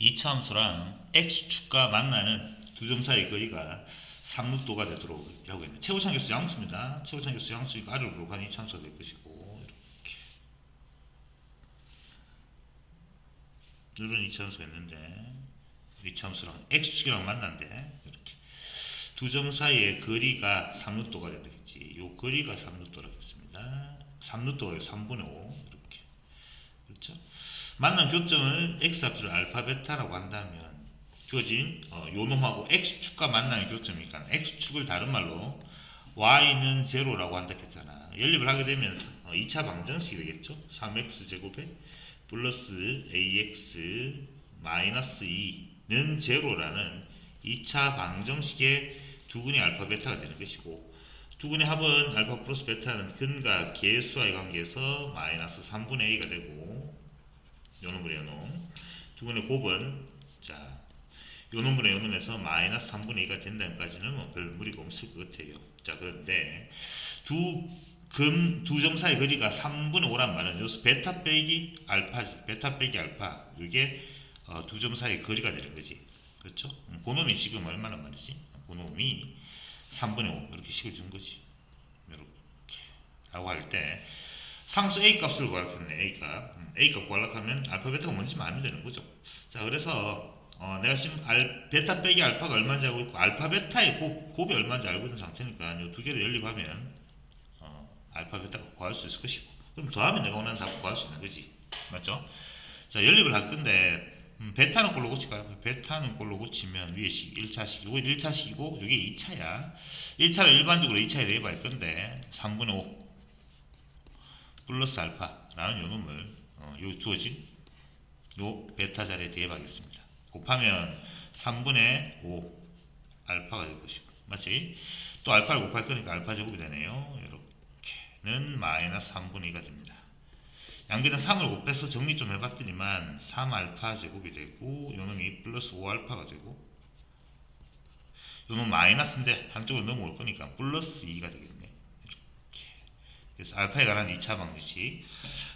2차 함수랑 x축과 만나는 두 점 사이의 거리가 3루도가 되도록 하고 있는 최고창 개수 양수입니다. 최고창 개수 양수니까 아래로 불어가는 2차 함수가 될 것이고 이렇게 이런 2차 함수가 있는데 2차 함수랑 x축이랑 만난데 이렇게 두 점 사이의 거리가 3루도가 되겠지. 요 거리가 3루도라고 했습니다. 3루도가 3분의 5 이렇게 그렇죠? 만난 교점을 x좌표를 알파 베타라고 한다면 주어진 어, 요 놈하고 x축과 만나는 교점이니까 x축을 다른 말로 y는 제로라고 한다 했잖아. 연립을 하게 되면 어, 2차 방정식이 되겠죠. 3x 제곱에 플러스 ax 마이너스 2는 제로라는 2차 방정식의 두근의 알파 베타가 되는 것이고 두근의 합은 알파 플러스 베타는 근과 계수와의 관계에서 마이너스 3분의 a가 되고 요놈분의 요놈. 두근의 곱은 자 요놈분의 요놈에서 마이너스 3분의 2가 된다는까지는 뭐 별 무리가 없을 것 같아요. 자 그런데 두 금 두 점 사이 거리가 3분의 5란 말은 여기서 베타 빼기 알파지 베타 빼기 알파. 이게 어, 두 점 사이 거리가 되는 거지. 그렇죠? 음, 그놈이 지금 얼마나 말이지? 그놈이 3분의 5 이렇게 식을 준 거지. 이렇게. 라고 할 때 상수 A 값을 구하겠네 A 값. 음, A 값 구하려고 하면 알파 베타가 뭔지 알면 되는 거죠. 자 그래서 어, 내가 지금 알, 베타 빼기 알파가 얼마인지 알고 있고 알파 베타의 곱, 곱이 얼마인지 알고 있는 상태니까 이 두 개를 연립하면 어, 알파 베타가 구할 수 있을 것이고. 그럼 더하면 내가 원하는 답을 구할 수 있는 거지. 맞죠? 자 연립을 할 건데 음, 베타는 꼴로 고칠까요? 베타는 꼴로 고치면 위에 식 1차식 이거 1차식이고 이게 2차야. 1차를 일반적으로 2차에 대입할 건데 3분의 5 플러스 알파라는 요 놈을 어, 요 주어진 요 베타 자리에 대입하겠습니다. 곱하면 3분의 5 알파가 될 것이고 맞지? 또 알파를 곱할 거니까 알파 제곱이 되네요. 이렇게는 마이너스 3분의 2가 됩니다. 양변에 3을 곱해서 정리 좀 해봤더니만 3알파 제곱이 되고 요놈이 플러스 5알파가 되고 요놈 마이너스인데 한쪽으로 넘어올 거니까 플러스 2가 되겠네. 그래서 알파에 관한 2차 방정식.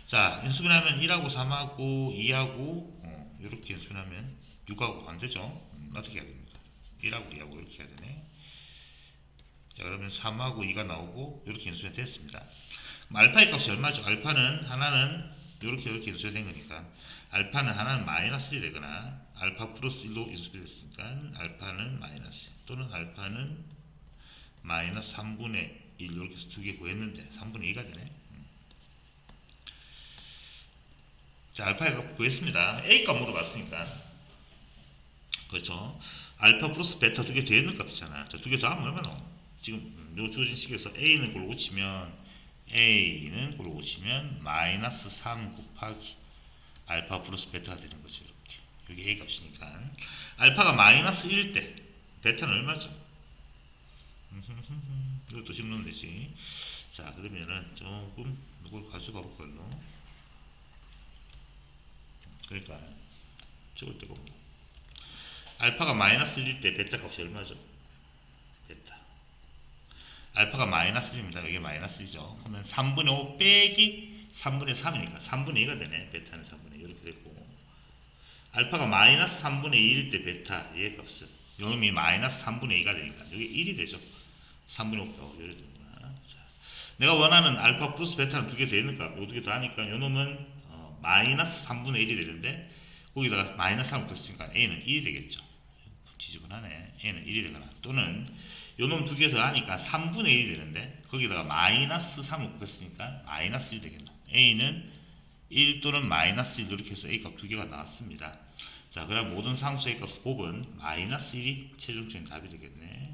자, 연습을 하면 1하고 3하고 2하고 어, 이렇게 연습을 하면 6하고 안 되죠? 음, 어떻게 해야 됩니까? 1하고 2하고 이렇게 해야 되네. 자, 그러면 3하고 2가 나오고 이렇게 연습이 됐습니다. 알파의 값이 얼마죠? 알파는 하나는 이렇게 이렇게 연습이 된 거니까 알파는 하나는 마이너스 1이 되거나 알파 플러스 1로 연습이 됐으니까 알파는 마이너스 또는 알파는 마이너스 3분의 1 이렇게 해서 두 개 구했는데 3분의 2가 되네. 음. 자, 알파의 값 구했습니다. A 값 물어봤으니까. 그렇죠. 알파 플러스 베타 두 개 되는 값이잖아. 자, 두 개 더하면 얼마나? 지금 요 주어진 식에서 A는 골로 고치면 A는 골로 고치면 마이너스 3 곱하기 알파 플러스 베타가 되는 거죠. 이렇게. 여기 A 값이니까. 알파가 마이너스 1일 때 베타는 얼마죠? 이것도 집으면 되지. 자, 그러면은 조금 이걸 가져가 볼걸로. 그러니까 적을 때가 없네. 알파가 마이너스 1일 때 베타 값이 얼마죠? 베타. 알파가 마이너스 1입니다. 여기 마이너스 1이죠. 그러면 3분의 5 빼기 3분의 3이니까 3분의 2가 되네. 베타는 3분의 2 이렇게 되고 알파가 마이너스 3분의 2일 때 베타 얘 값은 요놈이 마이너스 3분의 2가 되니까 여기 1이 되죠. 3분의 5 빼고 이렇게 되구나. 자, 내가 원하는 알파 플러스 베타는 두 개 되니까 요두개더 하니까 요놈은 어, 마이너스 3분의 1이 되는데 거기다가 마이너스 3을 곱했으니까 a는 1이 되겠죠. 지저분하네. a는 1이 되거나 또는 요놈 두 개 더 하니까 3분의 1이 되는데 거기다가 마이너스 3을 곱했으니까 마이너스 1이 되겠죠. a는 1 또는 마이너스 1 이렇게 해서 a 값 두 개가 나왔습니다. 자, 그럼 모든 상수의 값 곱은 마이너스 1이 최종적인 답이 되겠네.